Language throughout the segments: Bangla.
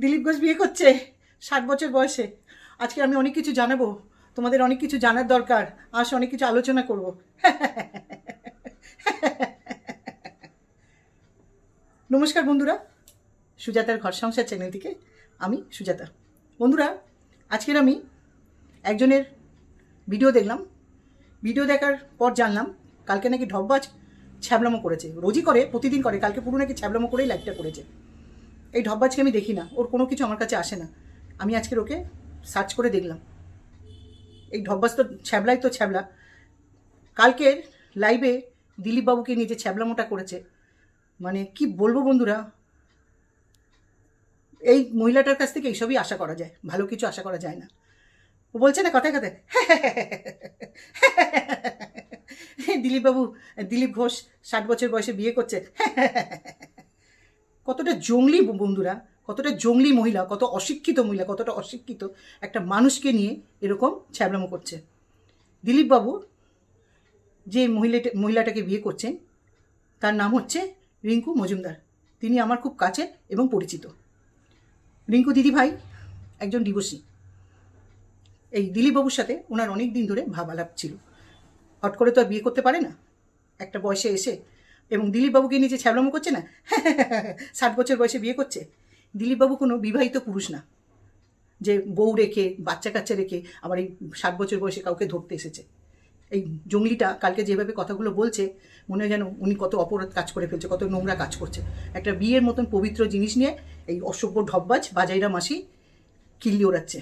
দিলীপ ঘোষ বিয়ে করছে ষাট বছর বয়সে। আজকে আমি অনেক কিছু জানাব। তোমাদের অনেক কিছু জানার দরকার। আস অনেক কিছু আলোচনা করব। নমস্কার বন্ধুরা। সুজাতার ঘর সংসার চ্যানেল থেকে আমি সুজাতা। বন্ধুরা, আজকের আমি একজনের ভিডিও দেখলাম। ভিডিও দেখার পর জানলাম, কালকে নাকি ঢব্বাজ ছ্যাবলামো করেছে রোজই করে প্রতিদিন করে কালকে পুরো নাকি ছ্যাবলামো করেই লাইভটা করেছে এই ঢব্বাজকে আমি দেখি না ওর কোনো কিছু আমার কাছে আসে না আমি আজকের ওকে সার্চ করে দেখলাম এই ঢব্বাজ তো ছ্যাবলাই তো ছ্যাবলা কালকের লাইভে দিলীপবাবুকে নিয়ে যে ছ্যাবলামোটা করেছে মানে কি বলব বন্ধুরা এই মহিলাটার কাছ থেকে এইসবই আশা করা যায় ভালো কিছু আশা করা যায় না ও বলছে না কথায় কথায় দিলীপবাবু, দিলীপ ঘোষ ষাট বছর বয়সে বিয়ে করছে। কতটা জঙ্গলি বন্ধুরা, কতটা জঙ্গলি মহিলা, কত অশিক্ষিত মহিলা, কতটা অশিক্ষিত একটা মানুষকে নিয়ে এরকম ছ্যাবলামো করছে। দিলীপবাবু যে মহিলাটা, মহিলাটাকে বিয়ে করছেন, তার নাম হচ্ছে রিঙ্কু মজুমদার। তিনি আমার খুব কাছে এবং পরিচিত। রিঙ্কু দিদি ভাই একজন ডিভোর্সি। এই দিলীপবাবুর সাথে ওনার অনেক দিন ধরে ভাব আলাপ ছিল। হট করে তো আর বিয়ে করতে পারে না। একটা বয়সে এসে, এবং দিলীপবাবুকে যে ছ্যাবলামো করছে না, ষাট বছর বয়সে বিয়ে করছে, দিলীপবাবু কোনো বিবাহিত পুরুষ না। যে বউ রেখে, বাচ্চা কাচ্চা রেখে আবার এই ষাট বছর বয়সে কাউকে ধরতে এসেছে। এই জঙ্গলিটা কালকে যেভাবে কথাগুলো বলছে, মনে হয় যেন উনি কত অপরাধ কাজ করে ফেলছে, কত নোংরা কাজ করছে। একটা বিয়ের মতন পবিত্র জিনিস নিয়ে এই অসভ্য ঢব্বাজ বাজাইরা মাসি কিল্লি ওড়াচ্ছে।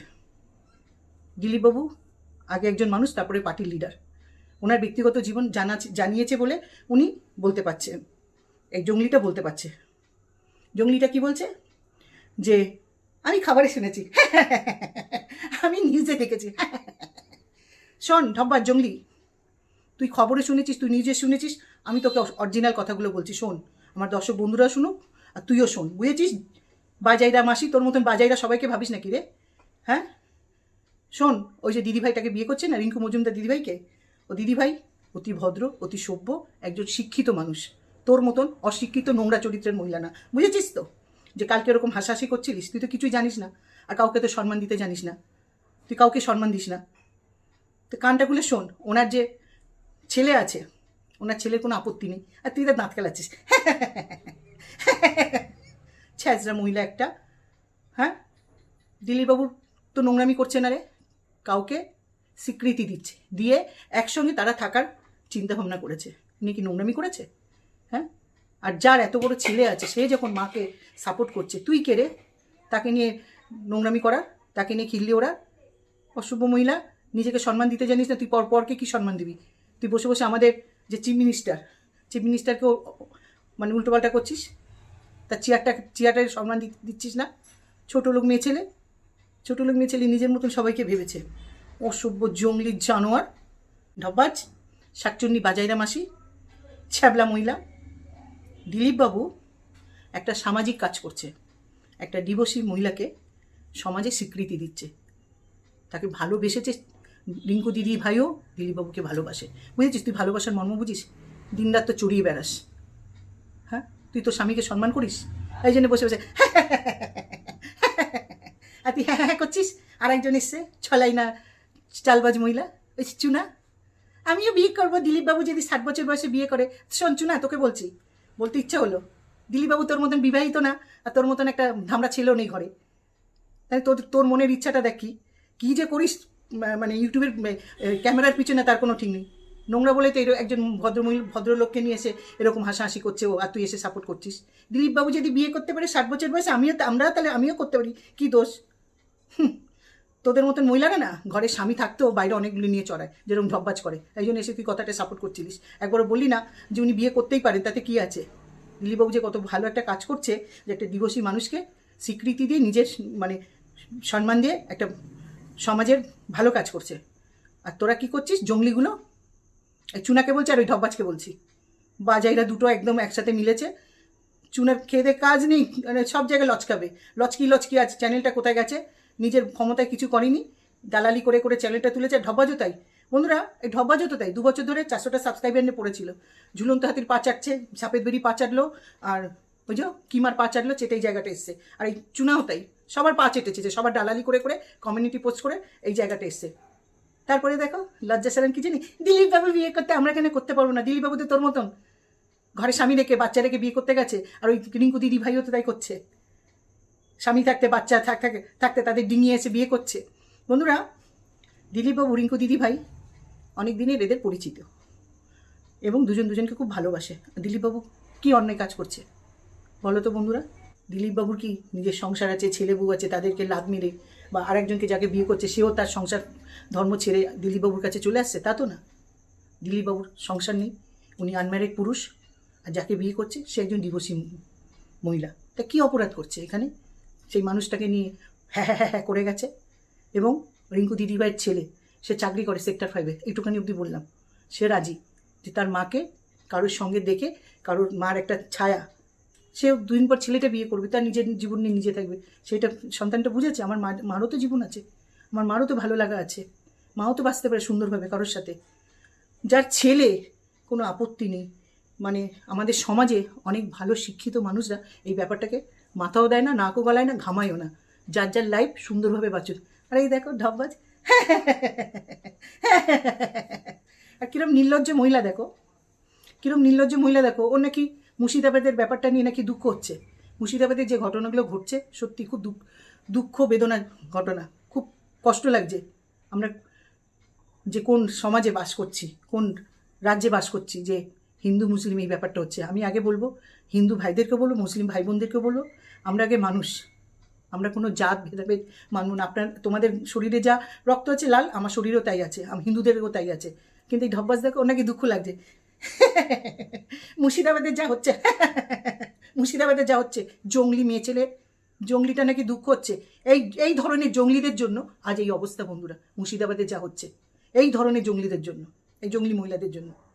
দিলীপবাবু আগে একজন মানুষ, তারপরে পার্টির লিডার ওনার ব্যক্তিগত জীবন জানা জানিয়েছে বলে উনি বলতে পারছেন এই জঙ্গলিটা বলতে পারছে। জঙ্গলিটা কি বলছে? যে, আমি খাবারে শুনেছি। আমি নিউজে দেখেছি। শোন ঢব্বার জঙ্গলি, তুই খবরে শুনেছিস, তুই নিজে শুনেছিস, আমি তোকে অরিজিনাল কথাগুলো বলছি, শোন। আমার দর্শক বন্ধুরা শুনুক, আর তুইও শোন। বুঝেছিস? বাজাইরা মাসি, তোর মতন বাজাইরা সবাইকে ভাবিস নাকি রে? হ্যাঁ? শোন, ওই যে দিদিভাইটাকে বিয়ে করছে না, রিঙ্কু মজুমদার দিদিভাইকে? দিদিভাই অতি ভদ্র, অতি সভ্য, একজন শিক্ষিত মানুষ। তোর মতন অশিক্ষিত নোংরা চরিত্রের মহিলা না। বুঝেছিস তো? যে কালকে এরকম হাসাহাসি করছিলিস, তুই তো কিছুই জানিস না। আর কাউকে তো সম্মান দিতে জানিস না। তুই কাউকে সম্মান দিস না। তো কানটা খুলে শোন, ওনার যে ছেলে আছে, ওনার ছেলের কোনো আপত্তি নেই। আর তুই তার দাঁত খেলাচ্ছিস ছ্যাচরা মহিলা একটা। হ্যাঁ? দিলীপবাবুর তো নোংরামি করছে না রে? কাউকে? স্বীকৃতি দিচ্ছে। দিয়ে একসঙ্গে তারা থাকার চিন্তাভাবনা করেছে। উনি কি নোংরামি করেছে? হ্যাঁ? আর যার এত বড় ছেলে আছে, সে যখন মাকে সাপোর্ট করছে, তুই কে রে? তাকে নিয়ে নোংরামি করা, তাকে নিয়ে খিল্লি ওরা, অশুভ মহিলা, নিজেকে সম্মান দিতে জানিস না, তুই পর পরকে কী সম্মান দিবি? তুই বসে বসে আমাদের যে চিফ মিনিস্টার, চিফ মিনিস্টারকেও মানে উল্টোপাল্টা করছিস? তার চেয়ারটা চেয়ারটায় সম্মান দিচ্ছিস না? ছোটো লোক মেয়ে ছেলে, ছোটো লোক মেয়ে ছেলে নিজের মতন সবাইকে ভেবেছে। অসভ্য জঙ্গলি জানোয়ার ঢব্বাজ শাকচুন্নি বাজাইরা মাসি ছ্যাবলা মহিলা দিলীপবাবু একটা সামাজিক কাজ করছে একটা ডিভোর্সি মহিলাকে সমাজে স্বীকৃতি দিচ্ছে তাকে ভালোবেসেছে রিঙ্কু দিদি ভাইও দিলীপবাবুকে ভালোবাসে বুঝেছিস তুই ভালোবাসার মর্ম বুঝিস দিনরাত তো চড়িয়ে বেড়াস হ্যাঁ তুই তো স্বামীকে সম্মান করিস এই জন্য বসে বসে আর তুই হ্যাঁ হ্যাঁ করছিস আর একজন এসছে ছলাই না চালবাজ মহিলা ওই চুনা। আমিও বিয়ে করব দিলীপবাবু যদি ষাট বছর বয়সে বিয়ে করে। শোন চুনা তোকে বলছি। বলতে ইচ্ছা হলো। দিলীপবাবু তোর মতন বিবাহিত না আর তোর মতন একটা ধামড়া ছেলেও নেই ঘরে। তাই তোর তোর মনের ইচ্ছাটা দেখ কি। কী যে করিস মানে ইউটিউবের ক্যামেরার পিছনে তার কোনো ঠিক নেই। নোংরা বলে তো এর- একজন ভদ্রমহিল ভদ্রলোককে নিয়ে এসে এরকম হাসাহাসি করছে ও আর তুই এসে সাপোর্ট করছিস। দিলীপবাবু যদি বিয়ে করতে পারে ষাট বছর বয়সে আমিও আমরা তাহলে আমিও করতে পারি। কী দোষ? হুম, তোদের মতন মহিলারা না? ঘরে স্বামী থাকতেও বাইরে অনেকগুলি নিয়ে চড়ায়, যেরকম ঢব্বাজ করে। তাই জন্য এসে তুই কথাটা সাপোর্ট করছিলিস। একবার বললি না যে উনি বিয়ে করতেই পারেন, তাতে কি আছে? দিলীপবাবু যে কত ভালো একটা কাজ করছে, যে একটা দিবসী মানুষকে স্বীকৃতি দিয়ে নিজের মানে সম্মান দিয়ে একটা সমাজের ভালো কাজ করছে। আর তোরা কি করছিস? জঙ্গলিগুলো? চুনাকে বলছি আর ওই ঢব্বাজকে বলছি। বাজাইরা দুটো একদম একসাথে মিলেছে। চুনার খেয়ে কাজ নেই মানে সব জায়গায় লচকাবে। লচকি লচকি আছে চ্যানেলটা কোথায় গেছে? নিজের ক্ষমতায় কিছু করেনি, দালালি করে করে চ্যানেলটা তুলেছে ঢব্বাজও তাই। বন্ধুরা, এই ঢব্বাজও তো তাই দু বছর ধরে চারশোটা সাবস্ক্রাইবার নিয়ে পড়েছিল। ঝুলন্ত হাতির পা চাটছে, সাপের বেরি পা চাটলো, আর যে কিমার পা চাটলো, চেটে এই জায়গাটা এসছে। আর এই চুনাও তাই, সবার পা চেটেছে যে সবার ডালালি করে করে কমিউনিটি পোস্ট করে এই জায়গাটা এসছে। তারপরে দেখো, লজ্জা সালাম কি জানি? দিলীপ বাবু বিয়ে করতে আমরা কেন করতে পারব না? দিলীপ বাবু তো তোর মতন। ঘরে স্বামী রেখে বাচ্চা রেখে বিয়ে করতে গেছে, আর ওই রিঙ্কু দিদি ভাইও তো তাই করছে। স্বামী থাকতে, বাচ্চা থাক, থাকে, থাকতে তাদের ডিঙিয়ে এসে বিয়ে করছে। বন্ধুরা, দিলীপবাবু, রিঙ্কু দিদি ভাই অনেক দিনের এদের পরিচিত এবং দুজন দুজনকে খুব ভালোবাসে। দিলীপবাবু কি অন্যায় কাজ করছে? বলো তো বন্ধুরা, দিলীপবাবুর কি নিজের সংসার আছে, ছেলে বউ আছে, তাদেরকে লাভ মেরে বা আরেকজনকে যাকে বিয়ে করছে, সেও তার সংসার, ধর্ম ছেড়ে দিলীপবাবুর কাছে চলে আসছে? তা তো না। দিলীপবাবুর সংসার নেই, উনি আনম্যারিড পুরুষ, আর যাকে বিয়ে করছে, সে একজন ডিভোর্সি মহিলা। তা কী অপরাধ করছে এখানে? সেই মানুষটাকে নিয়ে হ্যাঁ হ্যাঁ হ্যাঁ হ্যাঁ করে গেছে। এবং রিঙ্কু দিদিভাইয়ের ছেলে, সে চাকরি করে সেক্টর ফাইভে এইটুখানি অবধি বললাম। সে রাজি যে তার মাকে কারোর সঙ্গে দেখে কারোর মার একটা ছায়া। সে দুদিন পর ছেলেটা বিয়ে করবে, তার নিজের জীবন নিয়ে নিজে থাকবে। সেটা সন্তানটা বুঝেছে, আমার মা মারও তো জীবন আছে। আমার মারও তো ভালো লাগা আছে। মাও তো বাঁচতে পারে সুন্দরভাবে কারোর সাথে। যার ছেলে কোনো আপত্তি নেই। মানে আমাদের সমাজে অনেক ভালো শিক্ষিত মানুষরা এই ব্যাপারটাকে মাথাও দেয় না, নাকও গলায় না, ঘামায়ও না। যার যার লাইফ সুন্দরভাবে বাঁচুক। আর এই দেখো ঢপবাজ আর কিরম নির্লজ্জ মহিলা দেখো। কিরম নির্লজ্জ মহিলা দেখো। ও নাকি মুর্শিদাবাদের ব্যাপারটা নিয়ে নাকি দুঃখ হচ্ছে। মুর্শিদাবাদের যে ঘটনাগুলো ঘটছে, সত্যি খুব দুঃখ দুঃখ বেদনার ঘটনা। খুব কষ্ট লাগছে। আমরা যে কোন সমাজে বাস করছি, কোন রাজ্যে বাস করছি, যে হিন্দু মুসলিম এই ব্যাপারটা হচ্ছে। আমি আগে বলব, হিন্দু ভাইদেরকে বলব মুসলিম ভাই বোনদেরকে বলব আমরা আগে মানুষ। আমরা কোনো জাত, ভেদাভেদ মানব না। আপনার, তোমাদের শরীরে যা রক্ত আছে লাল, আমার শরীরেও তাই আছে, আম, হিন্দুদেরও তাই আছে। কিন্তু এই ঢব্বাস দেখো, ওনাকে দুঃখ লাগছে। মুর্শিদাবাদের যা হচ্ছে মুর্শিদাবাদে যা হচ্ছে, জঙ্গলি মেয়ে ছেলে, জঙ্গলিটা নাকি দুঃখ হচ্ছে। এই এই ধরনের জঙ্গলিদের জন্য আজ এই অবস্থা বন্ধুরা, মুর্শিদাবাদে যা হচ্ছে। এই ধরনের জঙ্গলিদের জন্য, এই জঙ্গলি মহিলাদের জন্য।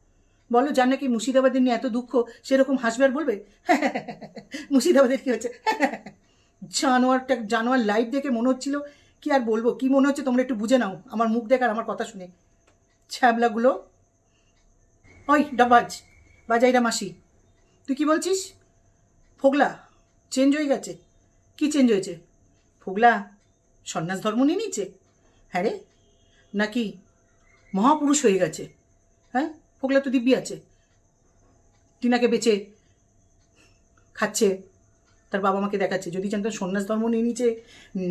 বলো যার নাকি মুর্শিদাবাদের নিয়ে এত দুঃখ? সেরকম হাসবে আর বলবে? মুর্শিদাবাদের কি হচ্ছে জানোয়ারটা, জানোয়ার লাইভ দেখে মনে হচ্ছিল, কি আর বলব? কি মনে হচ্ছে তোমরা একটু বুঝে নাও, আমার মুখ দেখার আমার কথা শুনে। ছ্যাবলাগুলো, ওই ডাবাজ বাজাইরা মাসি, তুই কি বলছিস? ফোগলা চেঞ্জ হয়ে গেছে। কি চেঞ্জ হয়েছে? ফোগলা, সন্ন্যাস ধর্ম নিয়ে নিচ্ছে হ্যাঁ রে, নাকি মহাপুরুষ হয়ে গেছে? হ্যাঁ? ফোগলা তো দিব্যি আছে। টিনাকে বেচে খাচ্ছে, তার বাবা মাকে দেখাচ্ছে। যদি জানতাম সন্ন্যাস ধর্ম নিয়ে নিচে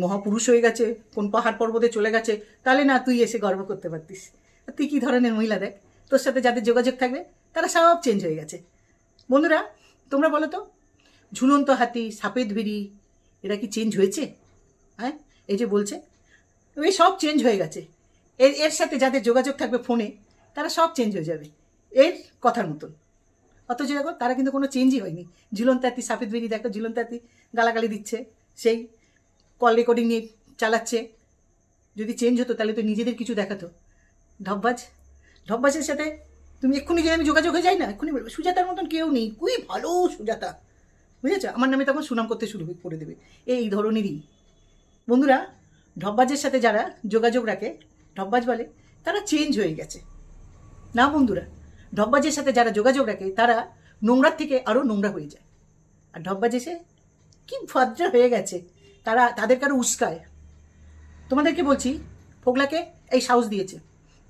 মহাপুরুষ হয়ে গেছে, কোন পাহাড় পর্বতে চলে গেছে, তাহলে না তুই এসে গর্ব করতে পারতিস। আর তুই কী ধরনের মহিলা দেখ? তোর সাথে যাদের যোগাযোগ থাকবে, তারা সব চেঞ্জ হয়ে গেছে। বন্ধুরা, তোমরা বলো তো, ঝুলন্ত হাতি সাপেদ ভিড়ি এরা কি চেঞ্জ হয়েছে? হ্যাঁ এই যে বলছে এই সব চেঞ্জ হয়ে গেছে। এর এর সাথে যাদের যোগাযোগ থাকবে ফোনে তারা সব চেঞ্জ হয়ে যাবে। এর কথার মতন। অথচ দেখো, তারা কিন্তু কোনো চেঞ্জই হয়নি। ঝুলন্তাতি সাফেদ বেরি দেখো ঝুলন্তাতি গালাগালি দিচ্ছে, সেই কল রেকর্ডিং নিয়ে চালাচ্ছে। যদি চেঞ্জ হতো, তাহলে তো নিজেদের কিছু দেখাতো। ঢব্বাজ ঢব্বাজের সাথে তুমি এক্ষুনি যদি আমি যোগাযোগ হয়ে যাই না, এক্ষুনি বলবে, সুজাতার মতন কেউ নেই, খুবই ভালো সুজাতা। বুঝেছ? আমার নামে তখন সুনাম করতে শুরু করে দেবে। এই ধরনেরই। বন্ধুরা ঢব্বাজের সাথে যারা যোগাযোগ রাখে ঢব্বাজ বলে, তারা চেঞ্জ হয়ে গেছে। না, বন্ধুরা? ঢব্বাজের সাথে যারা যোগাযোগ রাখে, তারা নোংরার থেকে আরও নোংরা হয়ে যায়। আর ঢব্বাজ সে কি ভদ্র হয়ে গেছে, তারা, তাদেরকে আরও উস্কায়। তোমাদেরকে বলছি, ফোগলাকে এই সাহস দিয়েছে।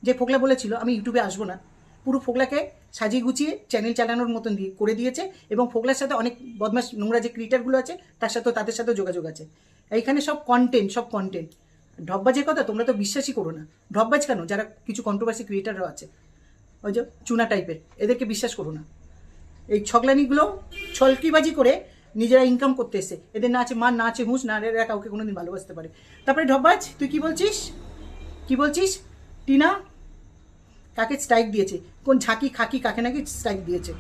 যে ফোগলা বলেছিল, আমি ইউটিউবে আসব না। পুরো ফোগলাকে সাজিয়ে গুছিয়ে চ্যানেল চালানোর মতন দিয়ে করে দিয়েছে এবং ফোগলার সাথে অনেক বদমাস নোংরা যে ক্রিয়েটারগুলো আছে, তার সাথেও, তাদের সাথেও যোগাযোগ আছে। এইখানে সব কন্টেন্ট সব কন্টেন্ট ঢব্বাজের কথা তোমরা তো বিশ্বাসই করো না। ঢব্বাজ কেন? যারা কিছু কন্ট্রোভার্সি ক্রিয়েটারও আছে ওই যে চুনা টাইপের এদেরকে বিশ্বাস করো না। এই ছগলানিগুলো ছলকিবাজি করে নিজেরা ইনকাম করতে এসে এদের না আছে মা না হুঁশ, না এরা কাউকে কোনোদিন ভালোবাসতে পারে। তারপরে ঢব্বাজ তুই কি বলছিস? কি বলছিস? টিনা, কাকে স্ট্রাইক দিয়েছে? কোন ঝাঁকি, খাকি কাকে নাকি স্ট্রাইক দিয়েছে?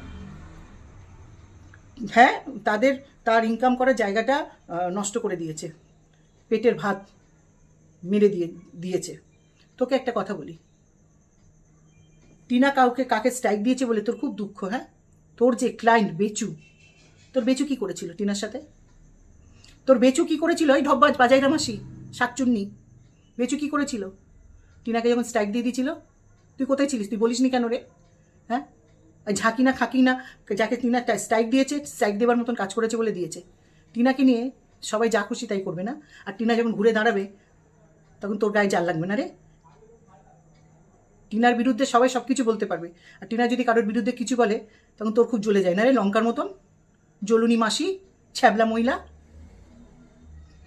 হ্যাঁ তাদের, তার ইনকাম করার জায়গাটা নষ্ট করে দিয়েছে। পেটের ভাত মেরে দিয়ে, দিয়েছে। তোকে একটা কথা বলি। টিনা কাউকে কাকে স্ট্রাইক দিয়েছে বলে তোর খুব দুঃখ হ্যাঁ? তোর যে ক্লায়েন্ট বেচু, তোর বেচু কি করেছিল টিনার সাথে? তোর বেচু কি করেছিল? ওই ঢব্বাজ বাজাইরা মাসি, শাকচুন্নি, বেচু কি করেছিল? টিনাকে যখন স্ট্রাইক দিয়ে দিয়েছিল, তুই কোথায় ছিলিস? তুই বলিসনি কেন রে? হ্যাঁ? ঝাঁকি না খাঁকি না যাকে টিনা স্ট্রাইক দিয়েছে স্ট্রাইক দেওয়ার মতন কাজ করেছে বলে দিয়েছে। টিনাকে নিয়ে সবাই যা খুশি তাই করবে না? আর টিনা যখন ঘুরে দাঁড়াবে, তখন তোর গায়ে জাল লাগবে না রে? টিনার বিরুদ্ধে সবাই সব কিছু বলতে পারবে। আর টিনা যদি কারোর বিরুদ্ধে কিছু বলে, তখন তোর খুব জ্বলে যায়। না রে, লঙ্কার মতন? জ্বলুনি মাসি, ছ্যাবলা মহিলা,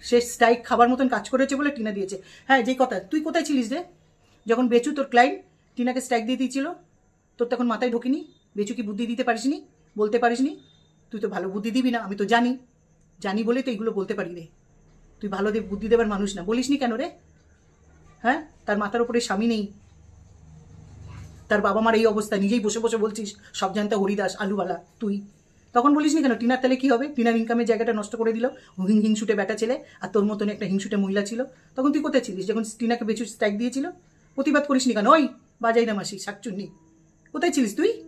সে স্ট্রাইক খাবার মতন কাজ করেছে বলে টিনা দিয়েছে। হ্যাঁ যেই কথা তুই কোথায় ছিলিস রে? যখন বেচু তোর ক্লায়েন্ট টিনাকে স্ট্রাইক দিয়ে দিয়েছিল, তোর তখন মাথায় ঢোকেনি? বেচু কি বুদ্ধি দিতে পারিসনি? বলতে পারিসনি? তুই তো ভালো বুদ্ধি দিবি না, আমি তো জানি। জানি বলেই তো এগুলো বলতে পারি রে। তুই ভালো বুদ্ধি দেবার মানুষ না। বলিসনি কেন রে? হ্যাঁ তার মাথার উপরে স্বামী নেই। তার বাবা মার এই অবস্থা, নিজেই বসে বসে বলছিস, সব জানতে হরিদাস আলুওয়ালা তুই। তখন বলিস বলিসনি কেন? টিনার তাহলে কী হবে? টিনার ইনকামের জায়গাটা নষ্ট করে দিল হিং হিংসুটে বেটা ছেলে, আর তোর মতন একটা হিংসুটে মহিলা ছিল। তখন তুই কোথায় ছিলিস? যখন টিনাকে বেচু স্ট্রাইক দিয়েছিল? প্রতিবাদ করিস করিসনি কেন? ওই, বাজাই না মাসি, শাকচুন্নি। কোথায় ছিলিস তুই?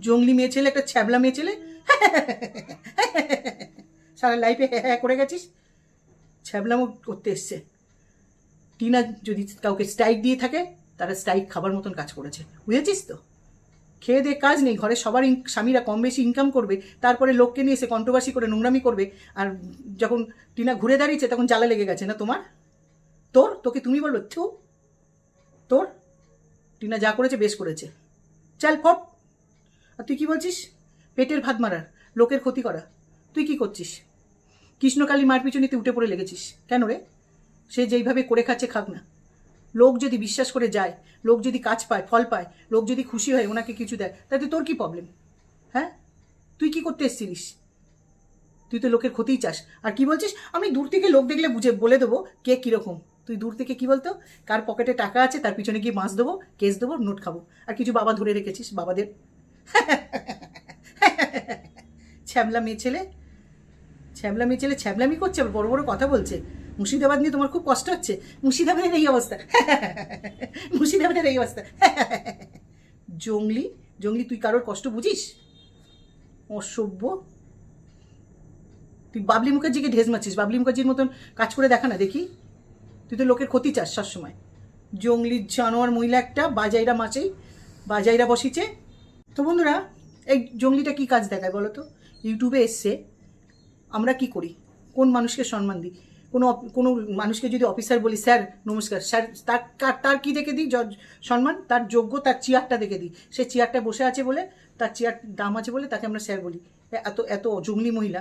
জঙ্গলি মেয়ে ছেলে, একটা ছ্যাবলা মেয়ে ছেলে? সারা লাইফে হ্যাঁ হ্যাঁ করে গেছিস? ছ্যাবলামো করতে এসছে। টিনা যদি কাউকে স্ট্রাইক দিয়ে থাকে তারা স্ট্রাইক খাবার মতন কাজ করেছে। বুঝেছিস তো? খেয়ে দিয়ে কাজ নেই। ঘরে সবার স্বামীরা কম বেশি ইনকাম করবে, তারপরে লোককে নিয়ে এসে কন্ট্রোভার্সি করে নোংরামি করবে, আর যখন টিনা ঘুরে দাঁড়িয়েছে তখন জ্বালা লেগে গেছে, না তোমার? তোর? তোকে তুমি বলবে, থু, তোর? টিনা যা করেছে বেশ করেছে। চাল ফট আর তুই কি বলছিস? পেটের ভাত মারার, লোকের ক্ষতি করা। তুই কি করছিস? কৃষ্ণকালী মার পিছনে তুই উঠে পড়ে লেগেছিস। কেন রে? সে যেইভাবে করে খাচ্ছে, খাক না। লোক যদি বিশ্বাস করে যায়, লোক যদি কাজ পায়, ফল পায়, লোক যদি খুশি হয়, ওনাকে কিছু দেয় তাতে তোর কি প্রবলেম হ্যাঁ? তুই কি করতে এসেছিলিস? তুই তো লোকের ক্ষতিই চাস। আর কি বলছিস? আমি দূর থেকে লোক দেখলে বুঝে, বলে দেবো কে কীরকম। তুই দূর থেকে কি বলতো? কার পকেটে টাকা আছে, তার পিছনে গিয়ে মাছ দেবো কেস দেবো নোট খাব। আর কিছু বাবা ধরে রেখেছিস, বাবাদের? ছ্যাবলা মেয়ে ছেলে? ছ্যাবলা মেয়ে ছেলে ছ্যাবলামি করছে বড় বড় কথা বলছে। মুর্শিদাবাদ নিয়ে তোমার খুব কষ্ট হচ্ছে। মুর্শিদাবাদের এই অবস্থা। মুর্শিদাবাদের এই অবস্থা। জঙ্গলি জঙ্গলি, তুই কারোর কষ্ট বুঝিস? অসভ্য। তুই বাবলি মুখার্জিকে ঢেস মারছিস। বাবলি মুখার্জির মতন কাজ করে দেখা না, দেখি? তুই তো লোকের ক্ষতি চাস সবসময়। জঙ্গলির জানোয়ার মহিলা একটা, বাজাইরা মাছেই বাজাইরা বসিছে। তো বন্ধুরা, এই জঙ্গলিটা কি কাজ দেখায় বলো তো? ইউটিউবে এসছে। আমরা কি করি? কোন মানুষকে সম্মান দিই? কোনো কোনো মানুষকে যদি অফিসার বলি, স্যার, নমস্কার, স্যার, তার তার কী দেখে দিই সম্মান? তার যোগ্য, তার চেয়ারটা দেখে দিই। সে চেয়ারটা বসে আছে বলে, তার চেয়ার দাম আছে বলে তাকে আমরা স্যার বলি। এত এত জঙ্গলি মহিলা,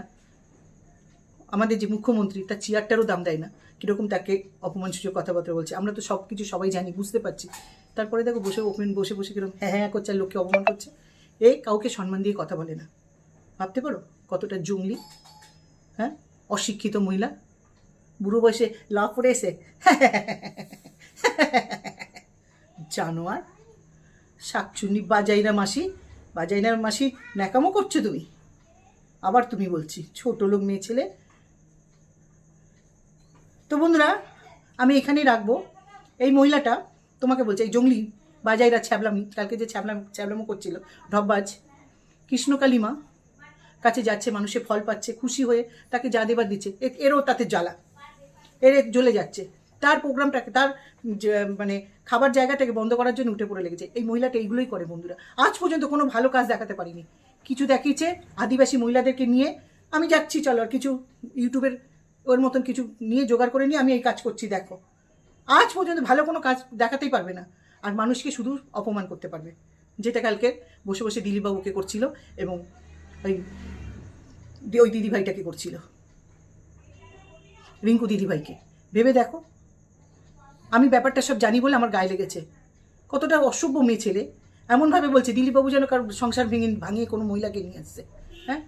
আমাদের যে মুখ্যমন্ত্রী, তার চেয়ারটারও দাম দেয় না। কীরকম তাকে অপমানসূচক কথাবার্তা বলছে। আমরা তো সব কিছু সবাই জানি, বুঝতে পারছি। তারপরে দেখো বসে ওপেন বসে বসে কীরকম হ্যাঁ হ্যাঁ করছে আর লোককে অপমান করছে। এ কাউকে সম্মান দিয়ে কথা বলে না। ভাবতে পারো কতটা জঙ্গলি হ্যাঁ? অশিক্ষিত মহিলা। বুড়ো বয়সে লাভ করে এসে জানোয়ার, শাকচুন্নি বাজাইরা মাসি, বাজাই না মাসি, ন্যাকামো করছ তুমি? আবার তুমি বলছি, ছোট লোক মেয়ে ছেলে। তো বন্ধুরা, আমি এখানেই রাখব। এই মহিলাটা, তোমাকে বলছে, এই জঙ্গলি বাজাইরা ছ্যাবলামি, কালকে যে ছ্যাবলাম, ছ্যাবলামো করছিল ঢপবাজ কৃষ্ণকালী মা, কাছে যাচ্ছে, মানুষে ফল পাচ্ছে, খুশি হয়ে তাকে যা দেবার দিচ্ছে এরও তাতে জ্বালা। এর জ্বলে যাচ্ছে। তার প্রোগ্রামটাকে, তার মানে খাবার জায়গাটাকে বন্ধ করার জন্য উঠে পড়ে লেগেছে। এই মহিলাটা এইগুলোই করে বন্ধুরা। আজ পর্যন্ত কোনো ভালো কাজ দেখাতে পারিনি। কিছু দেখিয়েছে আদিবাসী মহিলাদেরকে নিয়ে। আমি যাচ্ছি, চলো, আর কিছু ইউটিউবের ওর মতন কিছু নিয়ে জোগাড় করে নিয়ে আমি এই কাজ করছি, দেখো। আজ পর্যন্ত ভালো কোনো কাজ দেখাতেই পারবে না। আর মানুষকে শুধু অপমান করতে পারবে। যেটা কালকে বসে বসে দিলীপবাবুকে করছিল এবং ওই ওই দিদিভাইটাকে করছিল। রিঙ্কু দিদিভাইকে। ভেবে দেখো। আমি ব্যাপারটা সব জানি বলে আমার গায়ে লেগেছে। কতটা অসভ্য মেয়ে ছেলে। এমনভাবে বলছে, দিলীপবাবু যেন কার সংসার ভেঙে ভাঙিয়ে কোনো মহিলাকে নিয়ে আসছে। হ্যাঁ?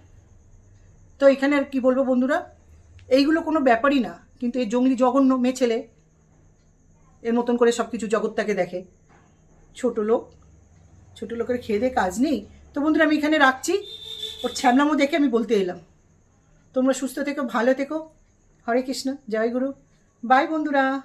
তো এখানে আর কি বলব বন্ধুরা? এইগুলো কোনো ব্যাপারই না। কিন্তু এই জঙ্গলি জঘন্য মেয়ে ছেলে, এর মতন করে সব কিছু জগৎটাকে দেখে। ছোট লোক, ছোট লোকের খেয়ে দিয়ে কাজ নেই। তো বন্ধুরা, আমি এখানে রাখছি। ওর ছ্যামলামো দেখে আমি বলতে এলাম। তোমরা সুস্থ থেকো, ভালো থেকো। হরে কৃষ্ণ জয় গুরু। বাই বন্ধুরা।